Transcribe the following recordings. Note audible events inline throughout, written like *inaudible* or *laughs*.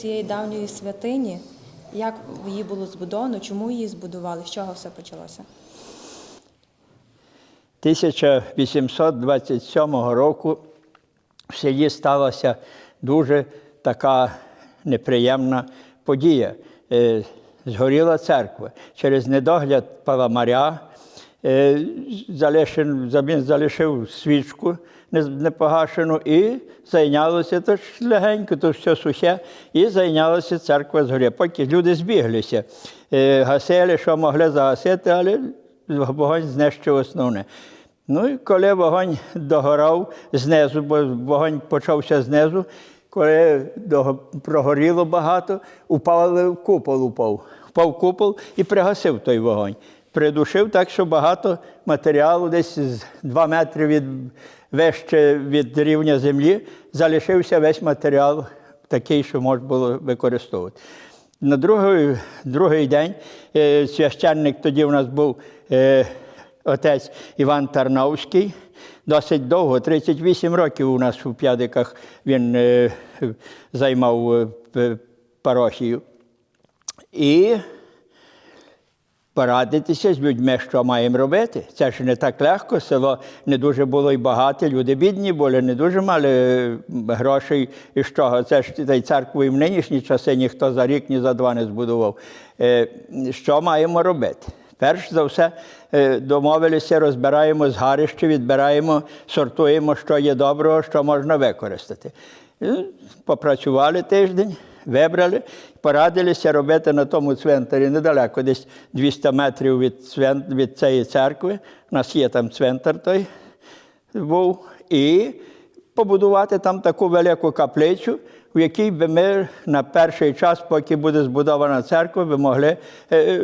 цієї давньої святині, як її було збудовано, чому її збудували, з чого все почалося? 1827 року в селі сталася дуже така неприємна подія. Е, Згоріла церква. Через недогляд паламаря е, залишив, він залишив свічку непогашену і зайнялося то ж легенько, то все сухе, і зайнялася церква згорі. Поки люди збіглися, е, гасили, що могли загасити, але вогонь знищив основне. Ну і коли вогонь догорав знизу, бо вогонь почався знизу, коли прогоріло багато, упав купол упав. Впав купол і пригасив той вогонь. Придушив так, що багато матеріалу, десь 2 метри від, вище від рівня землі, залишився весь матеріал такий, що можна було використовувати. На другий, другий день е, священник тоді у нас був е, отець Іван Тарнавський. Досить довго, 38 років у нас у П'ядиках він е, займав парохію. І порадитися з людьми, що маємо робити. Це ж не так легко. Село не дуже було й багате, люди бідні були, не дуже мали е, грошей і з чого. Це ж та й церкву і в нинішні часи ніхто за рік, ні за два не збудував. Е, Що маємо робити? Перш за все, е, домовилися, розбираємо згарище, відбираємо, сортуємо, що є доброго, що можна використати. Попрацювали тиждень, вибрали, порадилися робити на тому цвинтарі недалеко, десь 200 метрів від, цвин- від цієї церкви. У нас є там цвинтар той був. І побудувати там таку велику каплицю, в якій би ми на перший час, поки буде збудована церква, би могли е,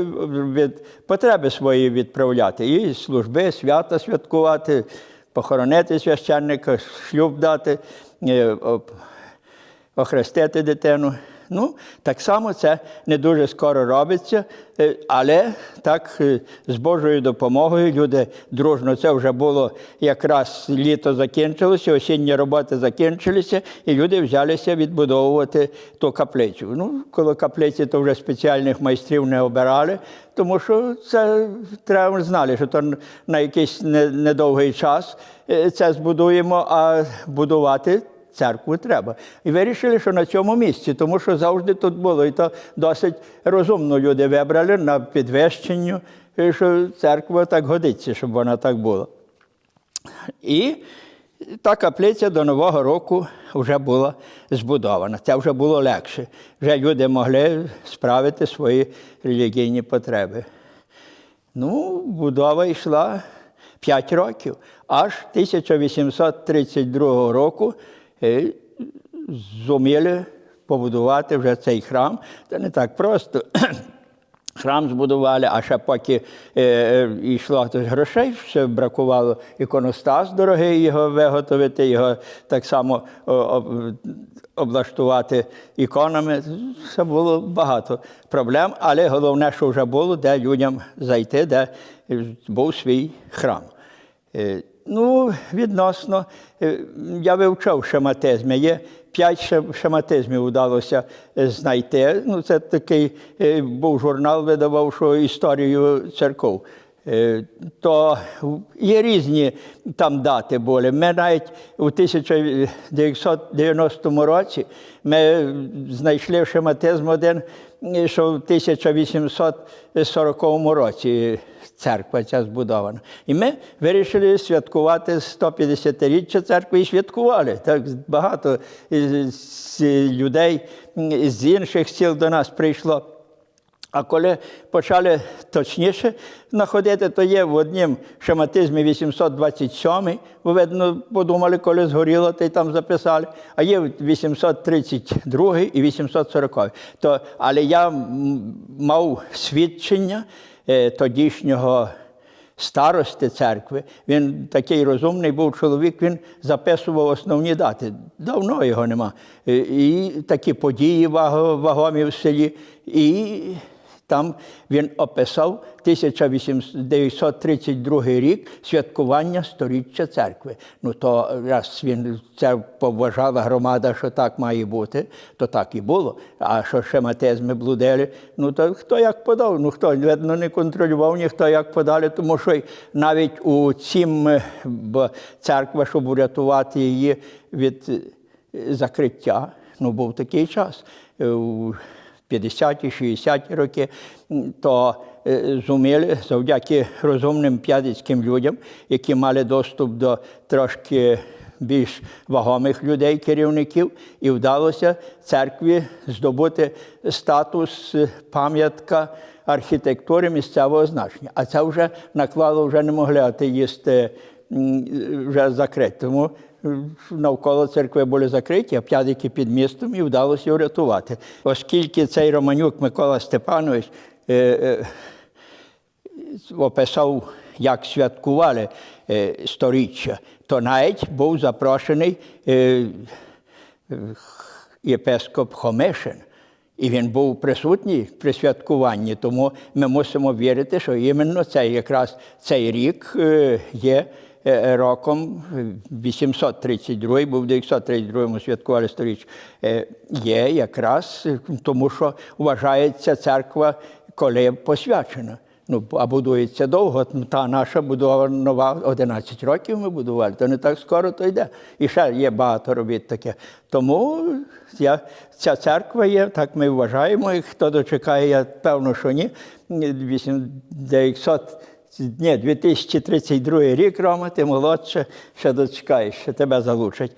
від потреби свої відправляти. І служби, свята святкувати, похоронити священника, шлюб дати, е, охрестити дитину. Ну, так само це не дуже скоро робиться, е, але так е, з Божою допомогою люди дружно це вже було якраз літо закінчилося, осінні роботи закінчилися, і люди взялися відбудовувати ту каплицю. Ну, коло каплиці то вже спеціальних майстрів не обирали, тому що це треба знали, що то на якийсь не- недовгий час е, це збудуємо, а будувати церкву треба. І вирішили, що на цьому місці, тому що завжди тут було. І то досить розумно люди вибрали на підвищенню, що церква так годиться, щоб вона так була. І та каплиця до Нового року вже була збудована. Це вже було легше. Вже люди могли справити свої релігійні потреби. Ну, будова йшла 5 років. Аж 1832 року е, зуміли побудувати вже цей храм. Це не так просто. *clears throat* Храм збудували, а ще поки е, е, йшло то ж грошей, ще бракувало іконостас дорогий його виготовити, його так само об- облаштувати іконами. Це було багато проблем, але головне, що вже було, де людям зайти, де був свій храм. Ну, відносно, е, я вивчав шематизм. Є п'ять шематизмів вдалося е, знайти. Ну, це такий е, був журнал, видавав, що історію церков. То є різні там дати були. Ми навіть у 1990 році ми знайшли шематизм один, що в 1840 році церква ця збудована. І ми вирішили святкувати 150-річчя церкви і святкували. Так багато людей з інших сіл до нас прийшло. А коли почали точніше знаходити, то є в однім шематизмі 827, бо видно, подумали, коли згоріло, то й там записали. А є 832 і 840. То, але я мав свідчення тодішнього старости церкви. Він такий розумний був чоловік, він записував основні дати. Давно його нема. Е, І такі події вагомі в селі. І там він описав 1932 рік святкування сторіччя церкви. Ну то раз він це поважала громада, що так має бути, то так і було. А що шематизми блудили, ну то хто як подав? Ну хто видно не контролював, ніхто як подали, тому що навіть у цім е, церква, щоб урятувати її від е, закриття, ну був такий час. Е, у 50-ті, 60-ті роки, то е, зуміли завдяки розумним п'ядицьким людям, які мали доступ до трошки більш вагомих людей, керівників, і вдалося церкві здобути статус е, пам'ятка архітектури місцевого значення. А це вже наклало, вже не могли атеїсти вже закрити. Тому е, навколо церкви були закриті, а п'ядики під містом і вдалося його врятувати. Оскільки цей Романюк Микола Степанович е, е, описав, як святкували е, сторіччя, то навіть був запрошений е, е, єпископ Хомишин. І він був присутній при святкуванні, тому ми мусимо вірити, що іменно цей якраз цей рік е, є е, роком 832, був в 932 святкували сторіч, е, є якраз е, тому, що вважається церква, коли посвячена. Ну, а будується довго, та наша будова нова 11 років ми будували, то не так скоро то йде. І ще є багато робіт таке. Тому я, ця церква є, так ми вважаємо, і хто дочекає, я певно, що ні. 900, ні, 2032 рік, Рома, ти молодше, ще дочекаєш, ще тебе залучать.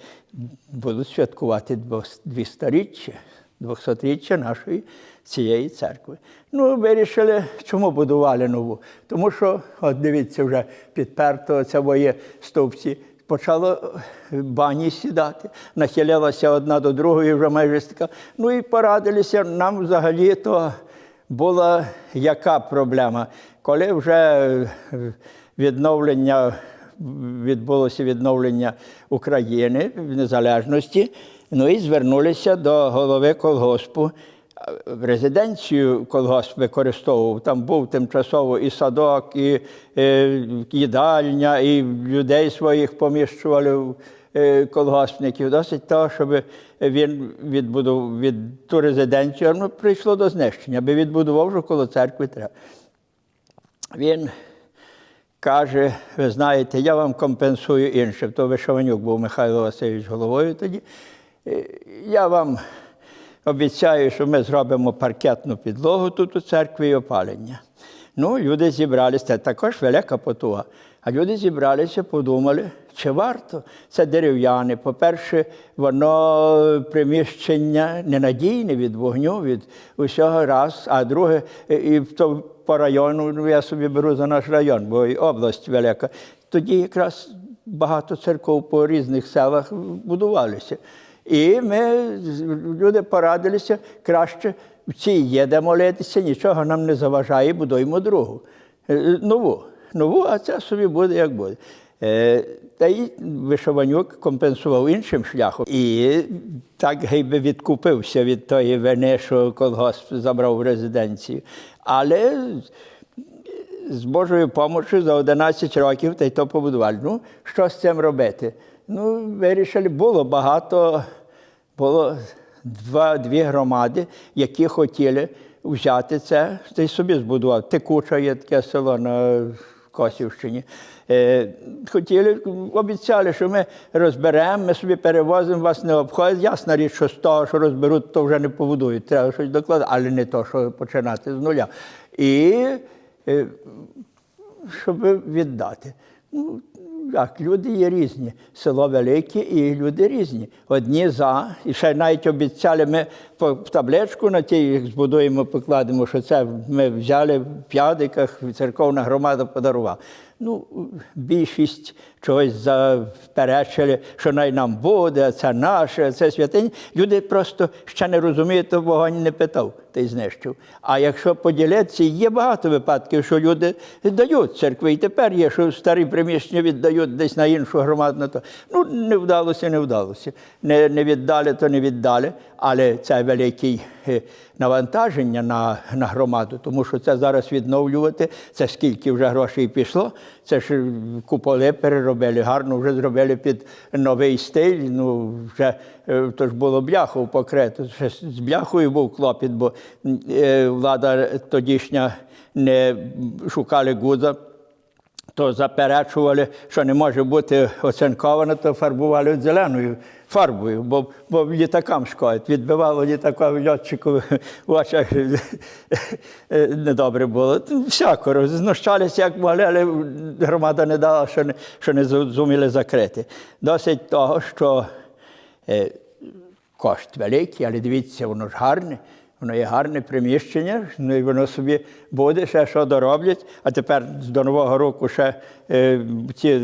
Будуть святкувати двос- дві сторіччя, 200-річчя нашої цієї церкви. Ну, вирішили, чому будували нову? Тому що, от дивіться, вже підперто це моє стовпці. Почало е, бані сідати, нахилялася одна до другої, вже майже стика. Ну і порадилися. Нам взагалі то була яка проблема? Коли вже е, відновлення відбулося відновлення України в незалежності, ну і звернулися до голови колгоспу. Резиденцію колгосп використовував. Там був тимчасово і садок, і е, їдальня, і людей своїх поміщували е, колгоспників. Досить того, щоб він відбудував від ту резиденцію, ну, прийшло до знищення, аби відбудував, що коло церкви треба. Він каже: ви знаєте, я вам компенсую інше. То Вишованюк був Михайло Васильович головою тоді. Е, Я вам обіцяю, що ми зробимо паркетну підлогу тут у церкві і опалення. Ну, люди зібралися, це також велика потуга. А люди зібралися, подумали, чи варто це дерев'яне. По-перше, воно приміщення ненадійне від вогню, від усього раз. А друге, і то по району, ну я собі беру за наш район, бо і область велика. Тоді якраз багато церков по різних селах будувалися. І ми, люди порадилися, краще в цій є де молитися, нічого нам не заважає, будуємо другу. Е, Нову. Нову, а це собі буде як буде. Е, Та й Вишованюк компенсував іншим шляхом. І так гейби відкупився від тої вини, що колгосп забрав в резиденцію. Але з Божою допомогою за 11 років та й то побудували. Ну, що з цим робити? Ну, вирішили, було багато, було два, дві громади, які хотіли взяти це, та й собі збудував. Текуча є таке село на Косівщині. Е, хотіли, обіцяли, що ми розберемо, ми собі перевозимо, вас не обходить. Ясна річ, що з того, що розберуть, то вже не побудують. Треба щось докладати, але не то, що починати з нуля. І е, щоб віддати. Ну, як люди є різні. Село велике і люди різні. Одні за, і ще навіть обіцяли, ми по табличку на тій збудуємо, покладемо, що це ми взяли в п'ядиках, церковна громада подарувала. Ну, більшість чогось заперечили, що най нам буде, це наше, це святиня. Люди просто ще не розуміють, то вогонь не питав, та й знищив. А якщо поділитися, є багато випадків, що люди дають церкви. І тепер є, що старі приміщення віддають десь на іншу громаду. то. Ну, не вдалося, не вдалося. Не, не віддали, то не віддали. Але це велике е, навантаження на, на громаду, тому що це зараз відновлювати, це скільки вже грошей пішло. Це ж куполи переробили, гарно вже зробили під новий стиль. Ну, вже е, то ж було бляхою покрито. Ще з бляхою був клопіт, бо е, влада тодішня не шукали гудза то заперечували, що не може бути оцинковано, то фарбували зеленою фарбою, бо, бо літакам шкодить. Відбивало літака льотчику в очах *laughs* недобре було. Всяко знущалися, як могли, але громада не дала, що не, що не зуміли закрити. Досить того, що е, кошт великий, але дивіться, воно ж гарне. Воно є гарне приміщення, ну і воно собі буде, ще що дороблять. А тепер до Нового року ще е, ці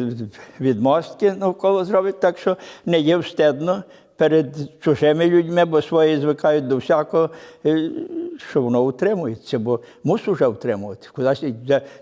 відмостки навколо зроблять, так що не є встидно перед чужими людьми, бо свої звикають до всякого, е, що воно утримується, бо мусить вже утримувати. Кудись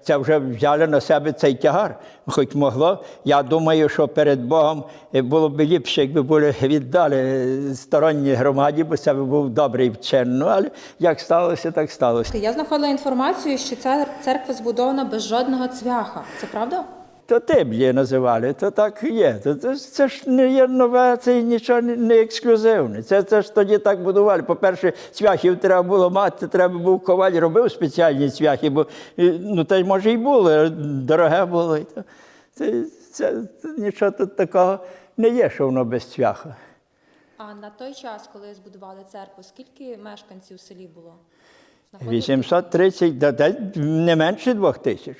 це- вже взяли на себе цей тягар. Хоч могло, я думаю, що перед Богом е, було б ліпше, якби були віддали е, сторонній громаді, бо це був добрий вчин. Ну, але як сталося, так сталося. Я знаходила інформацію, що ця церква збудована без жодного цвяха. Це правда? То Библії називали, то так є. То, це, це ж не є нове, це нічого не, не ексклюзивне. Це, це ж тоді так будували. По-перше, цвяхів треба було мати, треба був коваль, робив спеціальні цвяхи, бо ну, та й може й було, дороге було. І то, це, це, це, нічого тут такого не є, що воно без цвяха. А на той час, коли збудували церкву, скільки мешканців в селі було? Знаходили? 830, да, да, не менше двох тисяч.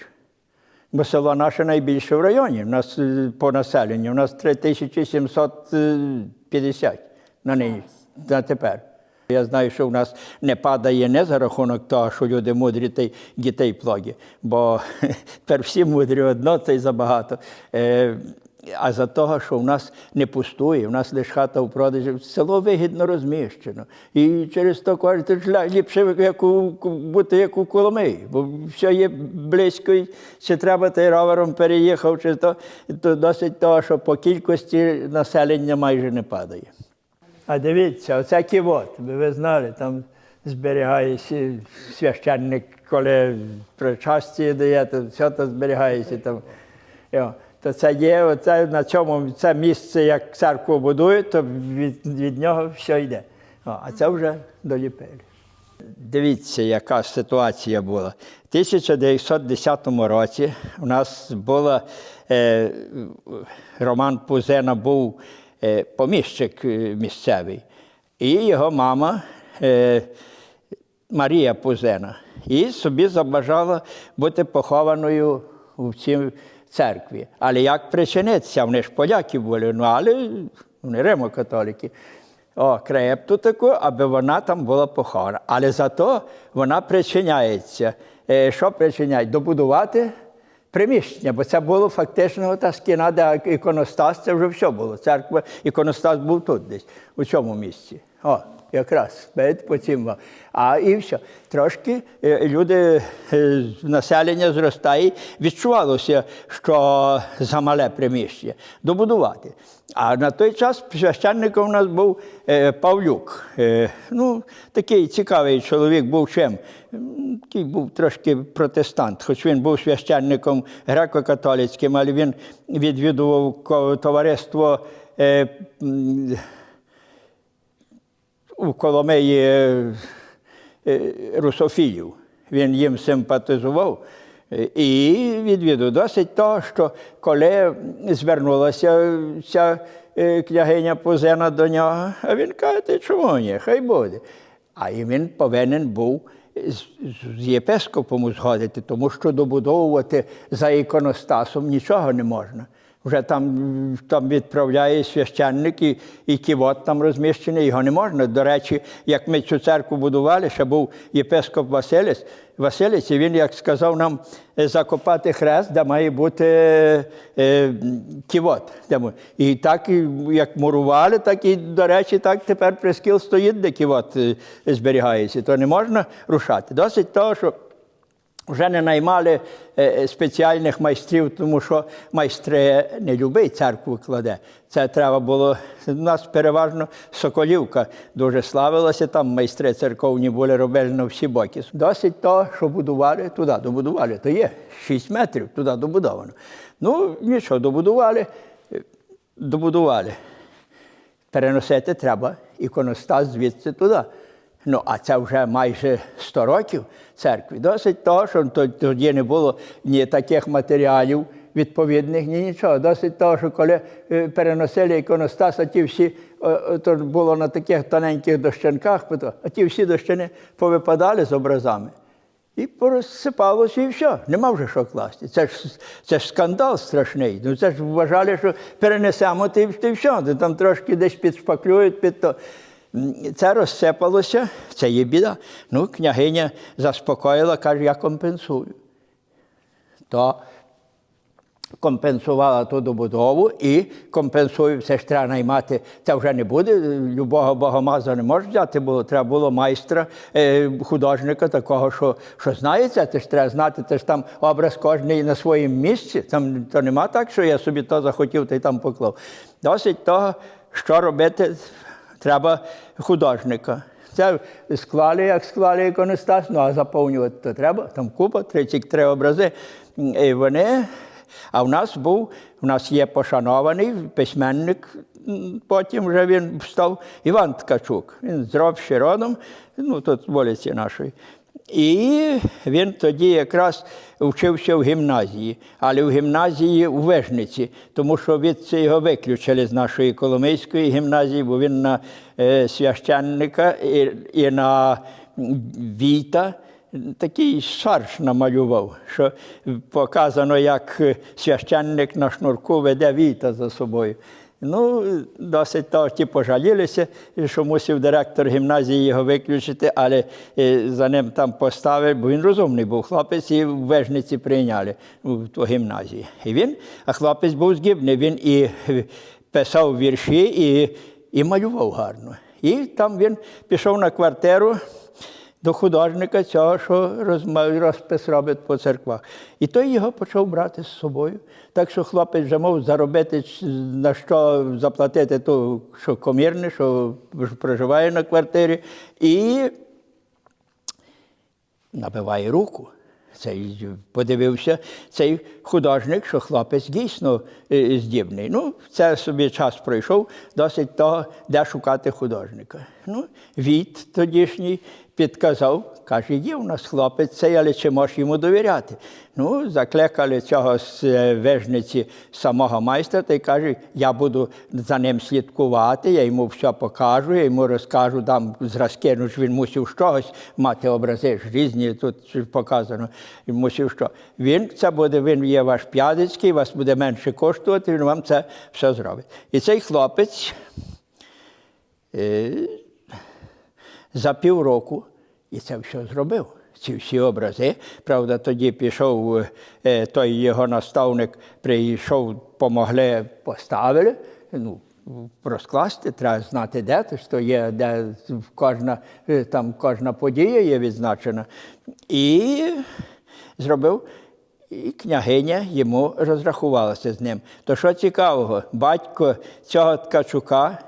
Бо село наше найбільше в районі. У нас е, по населенню. У нас 3750 на неї на тепер. Я знаю, що в нас не падає не за рахунок того, що люди мудрі та дітей плоді, бо *laughs* тепер всі мудрі одно, це й забагато. А за того, що в нас не пустує, в нас лише хата в продажі, село вигідно розміщено. І через то кажуть, що ліпше як у, бути як у Коломиї, бо все є близько, чи треба ти ровером переїхав, чи то, то досить того, що по кількості населення майже не падає. А дивіться, оце ківот, ви знали, там зберігається священник, коли причасті дає, то все то зберігається там. Йо. То це є, оце, на цьому це місце, як церкву будують, то від, від нього все йде. А це вже доліпили. Дивіться, яка ситуація була. В 1910 році у нас була е, Роман Пузена був е, поміщик е, місцевий, і його мама е, Марія Пузена. І собі забажала бути похованою в цій церкві. Але як причинитися? Вони ж поляки були, ну але вони римокатолики. О, крепту таку, аби вона там була похована. Але зато вона причиняється. Е, Що причиняє? Добудувати приміщення, бо це було фактично та стіна, де іконостас, це вже все було. Церква, іконостас був тут десь, у цьому місці. О, якраз бачите, по цим. А і все. Трошки е, люди, е, населення зростає, відчувалося, що замале приміщення. Добудувати. А на той час священником у нас був е, Павлюк. Ну, такий цікавий чоловік був чим. Такий був трошки протестант, хоч він був священником греко-католицьким, але він відвідував товариство. У Коломиї е, е, русофілів. Він їм симпатизував е, і відвідав. Досить того, що коли звернулася ця княгиня Пузена до нього, а він каже, «Ти чому ні, хай буде. А і він повинен був з, єпископом узгодити, тому що добудовувати за іконостасом нічого не можна. Вже там, там відправляє священник і, і ківот там розміщений, його не можна. До речі, як ми цю церкву будували, ще був єпископ Василець, Василець, і він як сказав нам е, закопати хрест, де має бути е, ківот. І так, як мурували, так і, до речі, так тепер прискіл стоїть, де ківот е, зберігається. То не можна рушати. Досить того, що вже не наймали е, спеціальних майстрів, тому що майстри не любий церкву кладе. Це треба було. У нас переважно Соколівка дуже славилася, там майстри церковні були робили на всі боки. Досить того, що будували, туди добудували. То є 6 метрів туди добудовано. Ну, нічого, добудували, е, добудували переносити треба іконостас звідси туди. Ну, а це вже майже 100 років церкві. Досить того, що тоді не було ні таких матеріалів відповідних, ні нічого. Досить того, що коли е, переносили іконостас, а ті всі, е, е, то було на таких тоненьких дощанках, а ті всі дощини повипадали з образами. І порозсипалося, і все. Нема вже що класти. Це ж, це ж скандал страшний. Ну це ж вважали, що перенесемо ти, ти все. Там трошки десь підшпаклюють під то. Це розсипалося, це є біда. Ну, княгиня заспокоїла, каже, я компенсую. То компенсувала ту добудову і компенсує, все ж треба наймати. Це вже не буде. Любого богомаза не може взяти, було треба було майстра, е, художника такого, що, що знає це, це ж треба знати, це ж там образ кожний на своєму місці. Там то нема так, що я собі то захотів й там поклав. Досить того, що робити, треба художника. Це склали, як склали іконостас, ну а заповнювати то треба, там купа, 33 образи. І вони а в нас був, в нас є пошанований письменник, потім вже він став Іван Ткачук. Він з Робщі родом, ну тут вулиці нашої. І він тоді якраз вчився в гімназії, але в гімназії у Вижниці, тому що від його виключили з нашої Коломийської гімназії, бо він на е, священника і, і на війта такий шарш намалював, що показано, як священник на шнурку веде війта за собою. Ну, досить того, ті пожалілися, що мусив директор гімназії його виключити, але е, за ним там поставили, бо він розумний був хлопець, і в вежниці прийняли в ту гімназію. І він, а хлопець був згибний, він і е, писав вірші, і, і малював гарно. І там він пішов на квартиру до художника цього, що розпис робить по церквах. І той його почав брати з собою. Так що хлопець вже мав заробити на що заплатити ту, що комірне, що проживає на квартирі, і набиває руку. Цей подивився цей художник, що хлопець дійсно е, здібний. Ну, це собі час пройшов, досить того, де шукати художника. Ну, Віт тодішній підказав, каже, є у нас хлопець цей, але чи можеш йому довіряти? Ну, закликали цього з е, вижниці самого майстра, та й каже, я буду за ним слідкувати, я йому все покажу, я йому розкажу, дам зразки, ну ж він мусив чогось мати образи ж різні, тут показано, він мусив що. Він це буде, він є ваш п'ядицький, вас буде менше коштувати, він вам це все зробить. І цей хлопець е, за півроку і це все зробив. Ці всі образи. Правда, тоді пішов е, той його наставник, прийшов, помогли, поставили. Ну, розкласти, треба знати, де то, що є, де кожна, е, там кожна подія є відзначена. І зробив. І княгиня йому розрахувалася з ним. То що цікавого, батько цього ткачука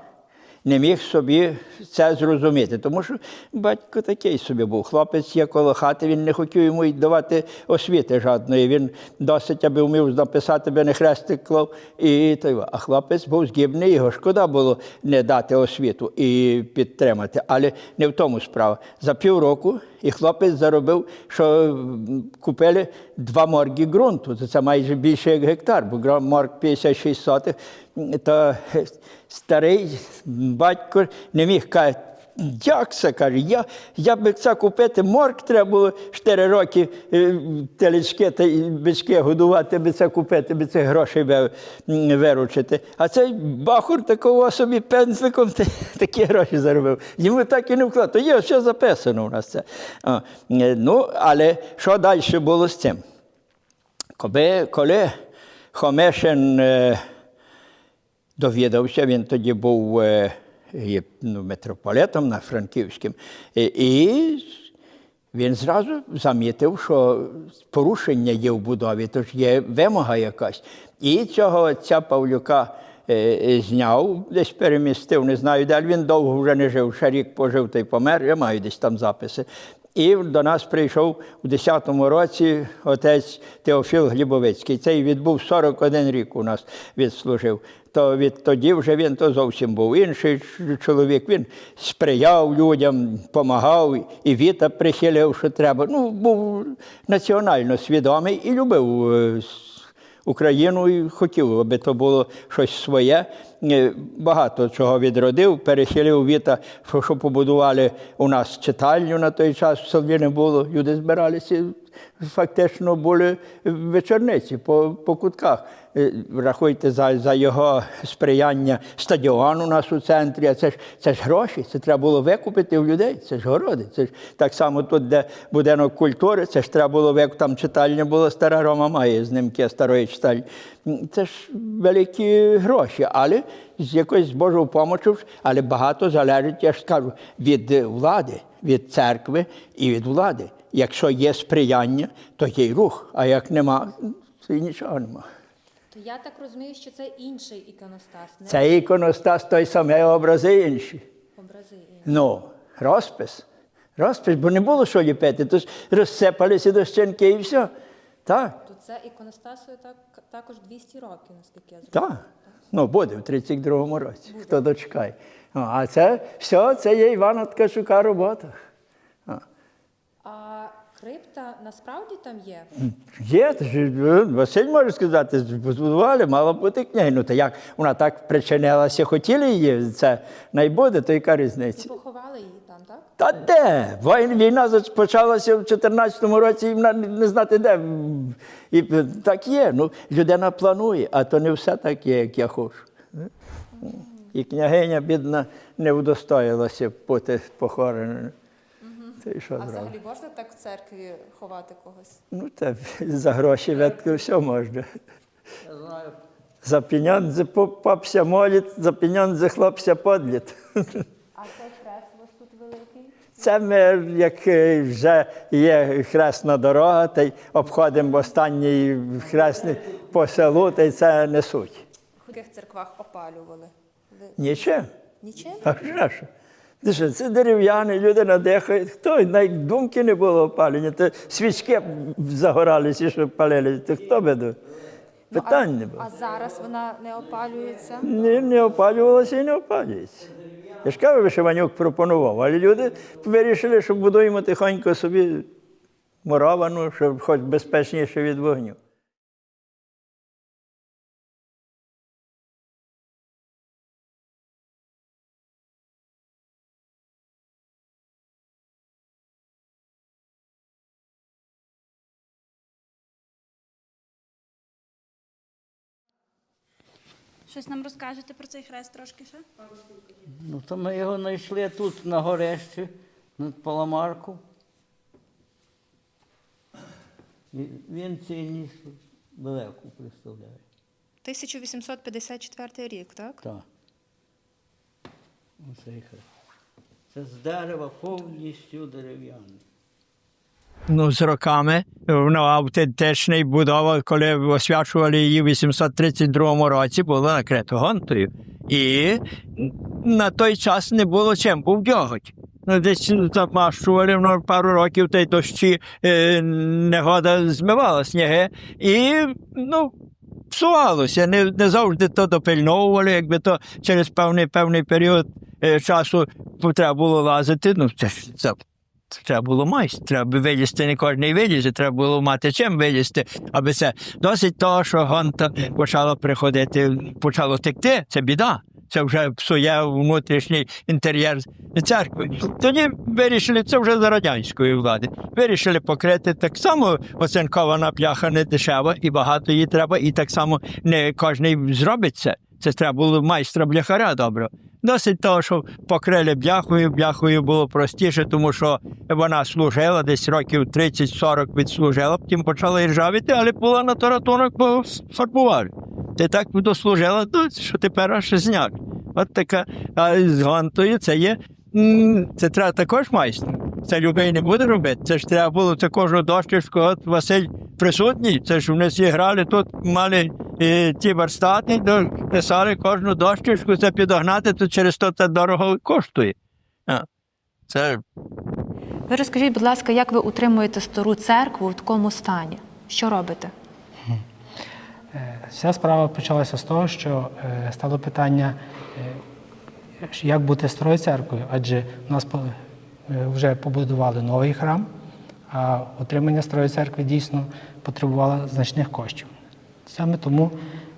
не міг собі це зрозуміти, тому що батько такий собі був. Хлопець є коло хати, він не хотів йому й давати освіти жодної. Він досить, аби вмів написати, би не хрестик клав. І, а хлопець був згібний, його шкода було не дати освіту і підтримати. Але не в тому справа. За півроку і хлопець заробив, що купили два морги ґрунту. Це майже більше як гектар, бо морг 56 сотих. То старий батько не міг каже, як це каже? Я, я би це купити морк, треба було 4 роки е, телечки та бички годувати, би це купити, би цих грошей виручити. А цей бахур такого собі пензликом *laughs* такі гроші заробив. Йому так і не вклад. То є все записано у нас це. А, е, ну, але що далі було з цим? Коли, коли Хомешин е, довідався, він тоді був е, є, ну, митрополитом на Франківським, і, він зразу замітив, що порушення є в будові, тож є вимога якась. І цього отця Павлюка е, е, зняв, десь перемістив, не знаю, де він довго вже не жив, ще рік пожив та й помер, я маю десь там записи. І до нас прийшов у 10-му році отець Теофіл Глібовицький. Цей відбув 41 рік у нас відслужив. То відтоді вже він то зовсім був інший чоловік. Він сприяв людям, допомагав, і віта прихилив, що треба. Ну, був національно свідомий і любив е, Україну і хотів, аби то було щось своє. Е, Багато чого відродив, перехилив віта, що побудували у нас читальню на той час, в селі не було. Люди збиралися, фактично були вечорниці по, по кутках. Е, Рахуйте за, за його сприяння стадіон у нас у центрі. А це ж це ж гроші, це треба було викупити в людей. Це ж городи. Це ж так само тут, де будинок культури, це ж треба було викупити. Там читальня була стара Рома має знимки старої читальні. Це ж великі гроші, але з якоюсь Божою допомогою, але багато залежить, я ж скажу, від е, влади, від церкви і від влади. Якщо є сприяння, то є й рух, а як нема, то й нічого нема. То я так розумію, що це інший іконостас, не Це іконостас той самий, а образи інші. образи інші. Ну, розпис. Розпис, бо не було що ліпити, то ж розсипалися дощинки і все. Так, То це іконостасу так, також 200 років, наскільки я зрозуміла. так. Ну, буде в 32-му році, хто дочекає. А це все, це є Івана Ткачука робота. А. А крипта насправді там є? Є, е, Василь може сказати, збудували, мала бути книга. Ну, то як вона так причинилася, хотіли її, це найбуде, то яка І різниця? поховали її там, так? Та де? Війна, почалася в 14-му році, і вона не знати де. І так є. Ну, людина планує, а то не все так є, як я хочу. І княгиня, бідна, не удостоїлася бути похоронена. Та й що А зробити? взагалі можна так в церкві ховати когось? Ну, та за гроші ветки все можна. Я знаю, За піньонзи попся молить, за піньонзи хлопця подліт. А цей хрест у вас тут великий? Це ми, як е, вже є хресна дорога, та й обходимо останній хресний по селу, та й це несуть. В яких церквах опалювали? Нічим. Нічим? А що ж? Що, це дерев'яні, люди надихають. Хто навіть думки не було опалення, то свічки загоралися, щоб палили. То хто би до? Питань не було. А зараз вона не опалюється? Не, не опалювалося і не опалюється. Я ж кажу, що Ванюк пропонував, але люди вирішили, що будуємо тихонько собі муровану, щоб хоч безпечніше від вогню. Щось нам розкажете про цей хрест трошки ще? ну то ми його знайшли тут на горищі, над Паламарку. І він цінність велику представляє. 1854 рік, так? Так. Оцей хрест. Це з дерева повністю дерев'яний. Ну, з роками воно автентичний будова, коли освячували її в 832 році, було накрито гонтою. І на той час не було чим, був дьоготь. Ну, десь замащували воно пару років, та й дощі е, негода змивала сніги. І ну, псувалося. Не, не завжди то допильновували, якби то через певний певний період е, часу треба було лазити. Ну, це, це Треба було майстер, треба вилізти, не кожен вилізе, треба було мати чим вилізти, аби це досить того, що гонта почала приходити, почало текти, це біда. це вже псує внутрішній інтер'єр церкви. Тоді вирішили, це вже за радянської влади. Вирішили покрити так само оцинкована пляха не дешева, і багато її треба, і так само не кожен зробить це. Це треба було майстра бляхаря добре. Досить того, що покрили бляхою, бляхою було простіше, тому що вона служила десь років 30-40 відслужила, потім почала ржавіти, але була на то ратунок, бо фарбували. Ти так дослужила, що тепер аж зняк. От така а з гантою це є. Це треба також майстер. Це любий не буде робити. Це ж треба було це кожну дощечку. От Василь присутній. Це ж вони всі грали тут, мали е, ті верстати, писали кожну дощечку, це підогнати, то через то це дорого коштує. А, Це Ви розкажіть, будь ласка, як ви утримуєте стару церкву в такому стані? Що робите? Е, Вся справа почалася з того, що е, стало питання, як бути старою церквою, адже у нас вже побудували новий храм, а утримання старої церкви дійсно потребувало значних коштів. Саме тому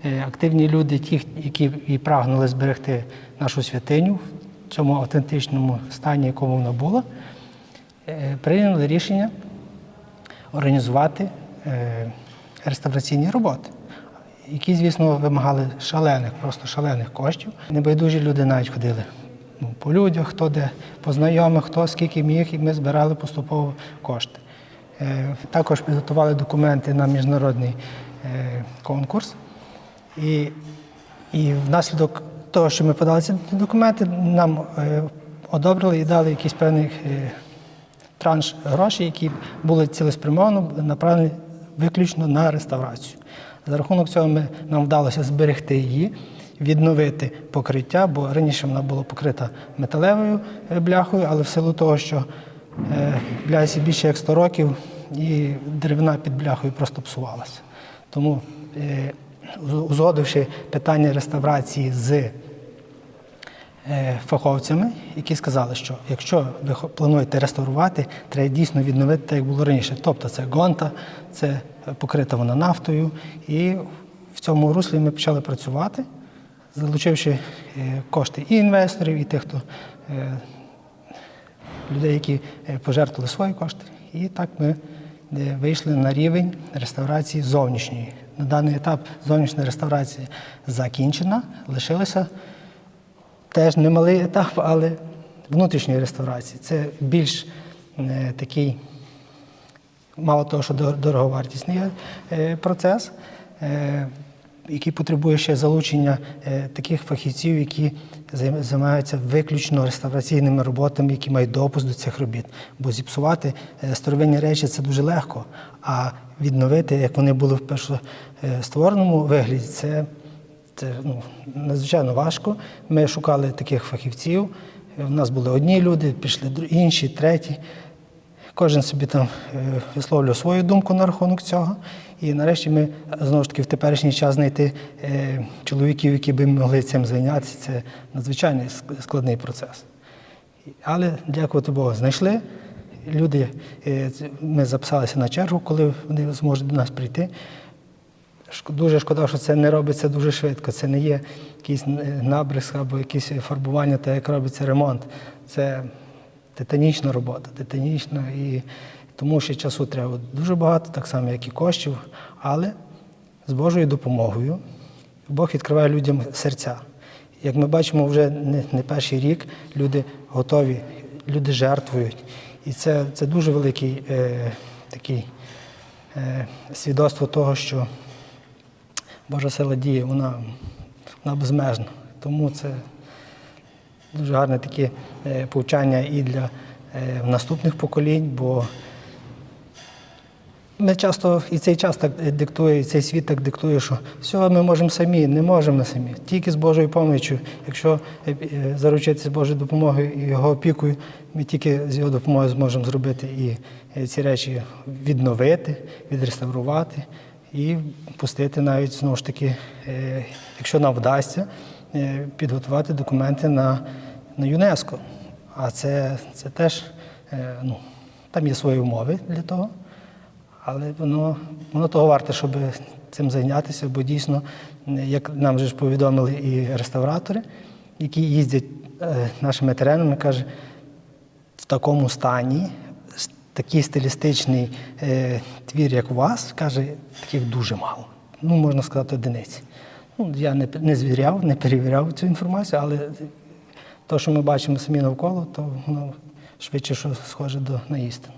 е, активні люди, ті, які і прагнули зберегти нашу святиню в цьому автентичному стані, якому вона була, е, прийняли рішення організувати е, реставраційні роботи, які, звісно, вимагали шалених, просто шалених коштів. Небайдужі люди навіть ходили ну, по людях, хто де, по знайомих, хто скільки міг, і ми збирали поступово кошти. Е, Також підготували документи на міжнародний е, конкурс. І, і внаслідок того, що ми подали ці документи, нам е, одобрили і дали якийсь певний транш грошей, які були цілеспрямовано направлені виключно на реставрацію. За рахунок цього ми, нам вдалося зберегти її, відновити покриття, бо раніше вона була покрита металевою е, бляхою, але в силу того, що е, блясі більше як 100 років, і деревина під бляхою просто псувалася. Тому, е, узгодивши питання реставрації з фаховцями, які сказали, що якщо ви плануєте реставрувати, треба дійсно відновити так, як було раніше. Тобто це гонта, це покрита вона нафтою. І в цьому руслі ми почали працювати, залучивши е, кошти і інвесторів, і тих, хто е, людей, які е, пожертвували свої кошти. І так ми вийшли на рівень реставрації зовнішньої. На даний етап зовнішня реставрація закінчена, лишилося теж немалий етап, але внутрішньої реставрації. Це більш такий, мало того, що дороговартісний процес, який потребує ще залучення е, таких фахівців, які займаються виключно реставраційними роботами, які мають допуск до цих робіт. Бо зіпсувати е, старовинні речі це дуже легко, а відновити, як вони були в першоствореному вигляді, це це ну, надзвичайно важко. Ми шукали таких фахівців. У нас були одні люди, пішли інші, треті. Кожен собі там е, висловлював свою думку на рахунок цього. І нарешті ми знову ж таки в теперішній час знайти е, чоловіків, які би могли цим зайнятися. Це надзвичайно складний процес. Але дякувати Богу, знайшли. Люди, е, ми записалися на чергу, коли вони зможуть до нас прийти. Дуже шкода, що це не робиться дуже швидко. Це не є якийсь е, набризк або якесь фарбування, так як робиться ремонт. Це титанічна робота, титанічна, і тому ще часу треба дуже багато, так само, як і коштів. Але з Божою допомогою Бог відкриває людям серця. Як ми бачимо, вже не, не перший рік люди готові, люди жертвують. І це, це дуже великий е, такий е, свідоцтво того, що Божа сила діє, вона, вона безмежна. Тому це дуже гарне таке е, повчання і для е, наступних поколінь, бо ми часто і цей час так диктує, і цей світ так диктує, що все ми можемо самі, не можемо самі. Тільки з Божою поміччю. Якщо е, е, заручитися Божою допомогою і його опікою, ми тільки з його допомогою зможемо зробити і е, ці речі відновити, відреставрувати і пустити навіть знову ж таки, якщо нам вдасться, підготувати документи на, на ЮНЕСКО. А це, це теж ну, там є свої умови для того. Але воно, воно того варте, щоб цим зайнятися, бо дійсно, як нам вже ж повідомили і реставратори, які їздять е, нашими теренами, каже, в такому стані, такий стилістичний е, твір, як у вас, каже, таких дуже мало. Ну, можна сказати, одиниці. Ну, я не, не звіряв, не перевіряв цю інформацію, але те, що ми бачимо самі навколо, то воно швидше що схоже до на істину.